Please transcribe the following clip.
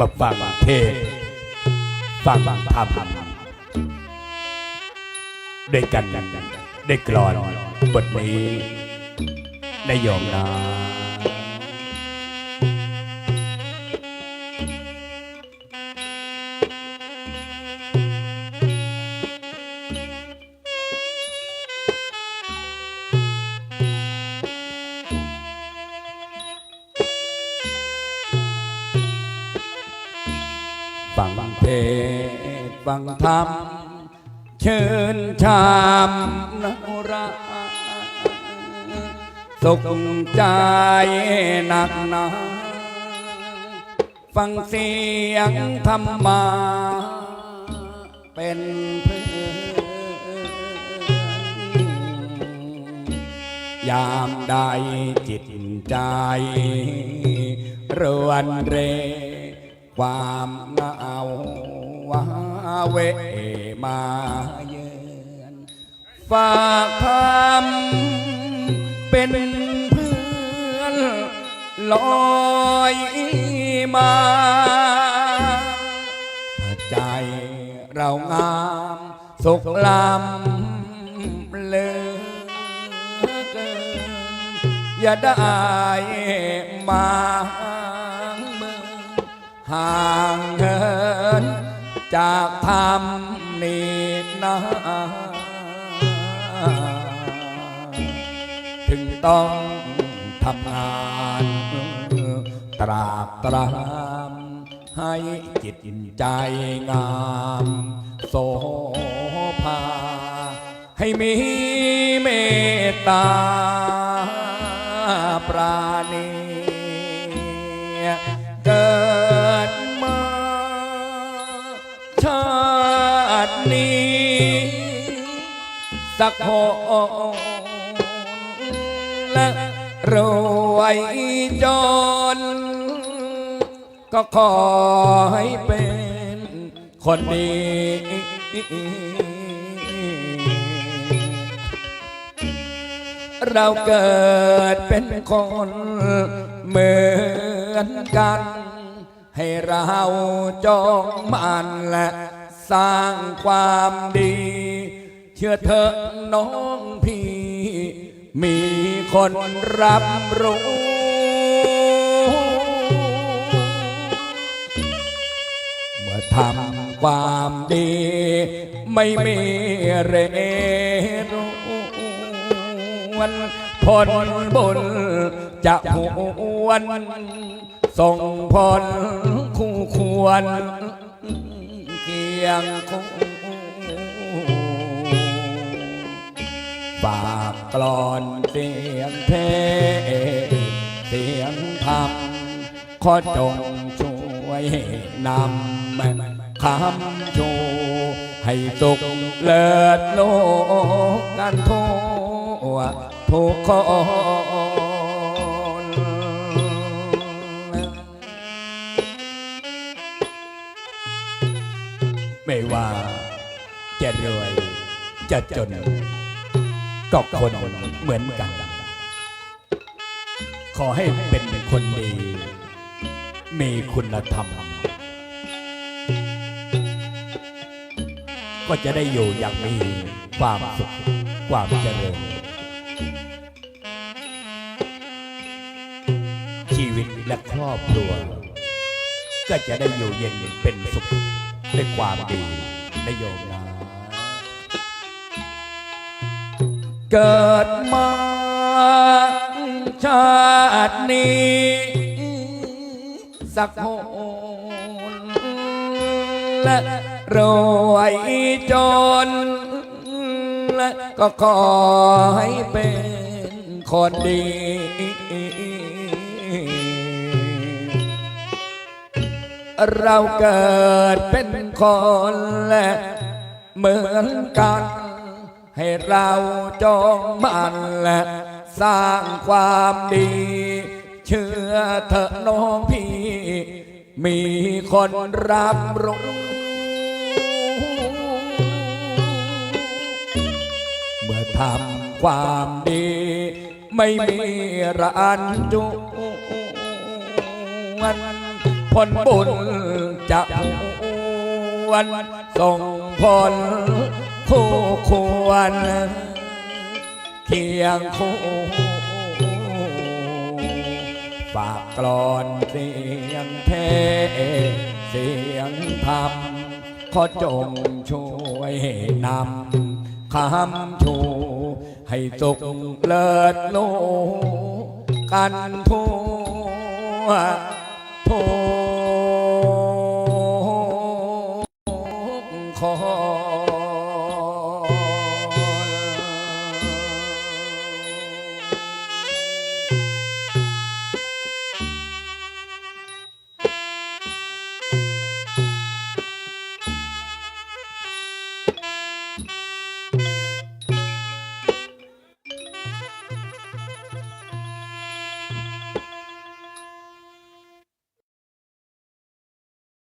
มาฟังเทศฟังธรรมด้กันได้กลอนบทนี้ได้ยอมนะ ทศน์ฟังธรรมเชิญชามนราสุขใจหนักหนาฟังเสียงธรรมา เป็นเพื่อนยามใดจิตใจรวนเร ความเหงาว้าเวมาเยือนฝากคำเป็นเพื่อนลอยมาใจเรางามสุขลำเลือเกินอย่าได้มาเมือง ห่างเหินจากธรรมนี่นะถึงต้องทำงานตรากตรามให้จิตใจงามโสภา ให้มีเมตตาปราณีเกิด สักหนและรวยจน ก็ขอให้เป็นคนดีเราเกิดเป็นคนเหมือนกัน ให้เราจองมันและสร้างความดี เชื่อเถอะน้องพี่ มีคนรับรู้ เมื่อทำความดี ไม่มีเรรูวันผลบุญจะหวนส่งผลคู่ควรเกียงคู่ ฝากกลอนเสียงเทศน์เสียงธรรมขอจงช่วยนำคำชูให้สุขเลิศโลกกันทั่วทุกคนไม่ว่าจะรวยจะจน ก็คนเหมือนกัน ขอให้เป็นคนดี มีคุณธรรม ก็จะได้อยู่อย่างมีความสุขความเจริญ ชีวิตและครอบครัว ก็จะได้อยู่เย็นเป็นสุขด้วยความดีนโยมนะ เกิดมาชาตินี้ สักหนและรวยจน และก็ขอให้เป็นคนดี เราเกิดเป็นคนและเหมือนกัน ให้เราจองมันและสร้างความดี เชื่อเถอะน้องพี่ มีคนรับรู้เมื่อทำความดี ไม่มีรันจุวันผลบุญจะหวนส่งผล คู่ควรเคียงคู่ฝากกลอนเสียงเทเสียงธรรมขอจงช่วยนำคำชูให้สุขเลิศโลกันทั่วทุก